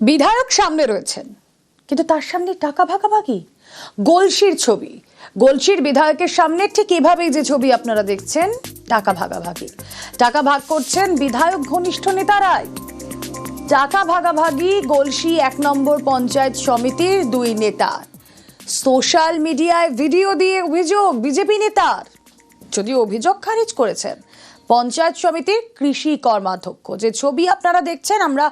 বিধায়ক সামনে রয়েছেন। কিন্তু তার সামনে টাকা ভাগাভাগি? গোলসির ছবি। গোলসির বিধায়কের সামনে ঠিক এভাবেই যে ছবি আপনারা দেখছেন, টাকা ভাগাভাগি। টাকা ভাগ করছেন বিধায়ক ঘনিষ্ঠ নেতারাই টাকা ভাগাভাগি গোলসি এক নম্বর পঞ্চায়েত সমিতির দুই নেতা। সোশ্যাল মিডিয়ায় ভিডিও দিয়ে অভিযোগ বিজেপি নেতার। যদিও অভিযোগ খারিজ করেছেন। পঞ্চায়েত সমিতির কৃষি কর্মাধ্যক্ষ। যে ছবি আপনারা দেখছেন, আমরা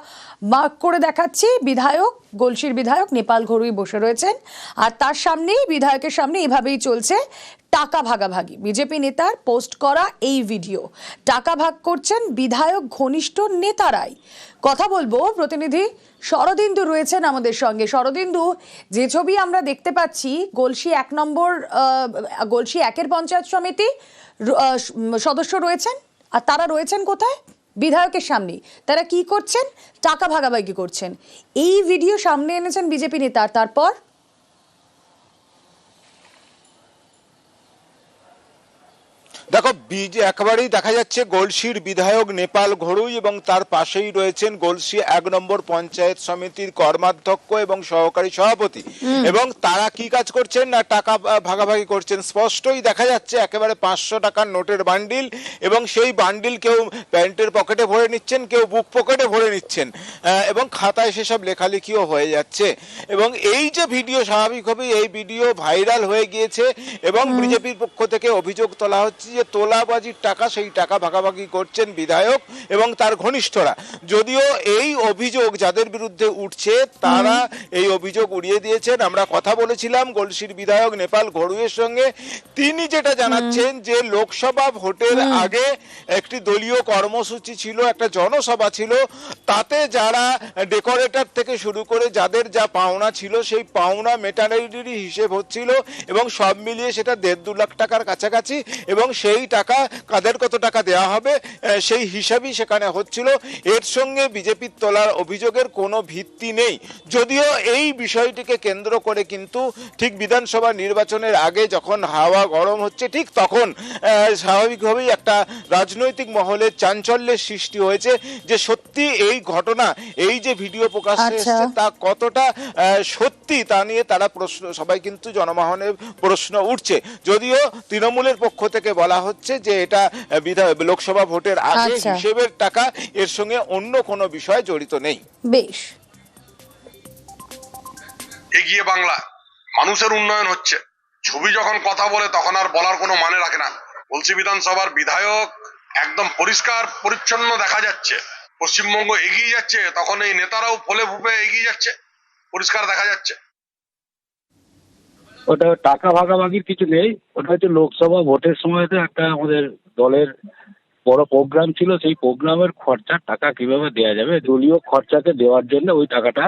মার্ক করে দেখাচ্ছি। বিধায়ক গলসির বিধায়ক নেপাল ঘরুই বসে রয়েছেন। আর তার সামনেই, বিধায়কের সামনে এভাবেই চলছে টাকা ভাগাভাগি। বিজেপি নেতার পোস্ট করা এই ভিডিও। টাকা ভাগ করছেন বিধায়ক ঘনিষ্ঠ নেতারাই। কথা বলব, প্রতিনিধি শরদিন্দু রয়েছেন আমাদের সঙ্গে। শরদিন্দু, যে ছবি আমরা দেখতে পাচ্ছি গলসি এক নম্বর গলসি একের পঞ্চায়েত সমিতি সদস্য রয়েছেন। আর তারা রয়েছেন কোথায়? বিধায়কের সামনে। তারা কি করছেন? টাকা ভাগাভাগি করছেন। এই ভিডিও সামনে এনেছেন বিজেপি নেতা তারপর দেখো বিজে একেবারেই দেখা যাচ্ছে গোলসির বিধায়ক নেপাল ঘড়ুই এবং তার পাশেই রয়েছেন গোলসি এক নম্বর পঞ্চায়েত সমিতির কর্মাধ্যক্ষ এবং সহকারী সভাপতি। এবং তারা কি কাজ করছেন না টাকা ভাগাভাগি করছেন? স্পষ্টই দেখা যাচ্ছে একেবারে পাঁচশো টাকার নোটের বান্ডিল এবং সেই বান্ডিল কেউ প্যান্টের পকেটে ভরে নিচ্ছেন কেউ বুক পকেটে ভরে নিচ্ছেন এবং খাতায় সেসব লেখালেখিও হয়ে যাচ্ছে। এবং এই যে ভিডিও স্বাভাবিকভাবেই এই ভিডিও ভাইরাল হয়ে গিয়েছে এবং বিজেপির পক্ষ থেকে অভিযোগ তোলা হচ্ছে যে তোলাবাজির টাকা সেই টাকা ভাগাভাগি করছেন বিধায়ক এবং তার ঘনিষ্ঠরা। যদিও এই অভিযোগ যাদের বিরুদ্ধে উঠছে তারা এই অভিযোগ উড়িয়ে দিয়েছেন। আমরা কথা বলেছিলাম গলসির বিধায়ক নেপাল ঘড়ুয়ের সঙ্গে। তিনি যেটা জানাচ্ছেন যে লোকসভা ভোটের আগে একটি দলীয় কর্মসূচি ছিল একটা জনসভা ছিল। তাতে যারা ডেকোরেটর থেকে শুরু করে যাদের যা পাওনা ছিল সেই পাওনা মেটানেরই হিসেব হচ্ছিল এবং সব মিলিয়ে সেটা দেড় দু লাখ টাকার কাছাকাছি এবং সেই টাকা কাদের কত টাকা দেওয়া হবে সেই হিসাবই সেখানে হচ্ছিল। এর সঙ্গে বিজেপির তোলার অভিযোগের কোনো ভিত্তি নেই। যদিও এই বিষয়টিকে কেন্দ্র করে কিন্তু ঠিক বিধানসভা নির্বাচনের আগে যখন হাওয়া গরম হচ্ছে ঠিক তখন স্বাভাবিকভাবেই একটা রাজনৈতিক মহলে চাঞ্চল্যের সৃষ্টি হয়েছে যে সত্যি এই ঘটনা এই যে ভিডিও প্রকাশ্যে আচ্ছা। এসেছে তা কতটা সত্যি তা নিয়ে তারা প্রশ্ন সবাই কিন্তু জনমহনে প্রশ্ন উঠছে। যদিও তৃণমূলের পক্ষ থেকে বলা হচ্ছে যে এটা লোকসভা ভোটের আগে আচ্ছা। হিসেবের টাকা এর সঙ্গে অন্য কোনো বিষয় জড়িত নেই। বেশ। এগিয়ে বাংলা মানুষের উন্নয়ন হচ্ছে। ছবি যখন কথা বলে তখন আর বলার কোনো মানে রাখে না। বলছি বিধানসভার বিধায়ক একদম পরিষ্কার পরিচ্ছন্ন দেখা যাচ্ছে। পশ্চিমবঙ্গ এগিয়ে যাচ্ছে তখন এই নেতারাও ফলে ফুপে এগিয়ে যাচ্ছে। পরিষ্কার দেখা যাচ্ছে। ওটা টাকা ভাগাভাগির কিছু নেই। ওটা হচ্ছে লোকসভা ভোটের সময়তে একটা আমাদের দলের বড় প্রোগ্রাম ছিল। সেই প্রোগ্রামের খরচার টাকা কীভাবে দেওয়া যাবে? দলীয় খরচাকে দেওয়ার জন্য ওই টাকাটা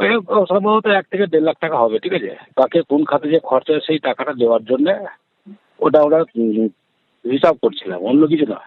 ওই সম্ভবত এক থেকে দেড় লাখ টাকা হবে, ঠিক আছে? তাকে কোন খাতে যে খরচা সেই টাকাটা দেওয়ার জন্য ওটা ওরা হিসাব করছিলাম, অন্য কিছু না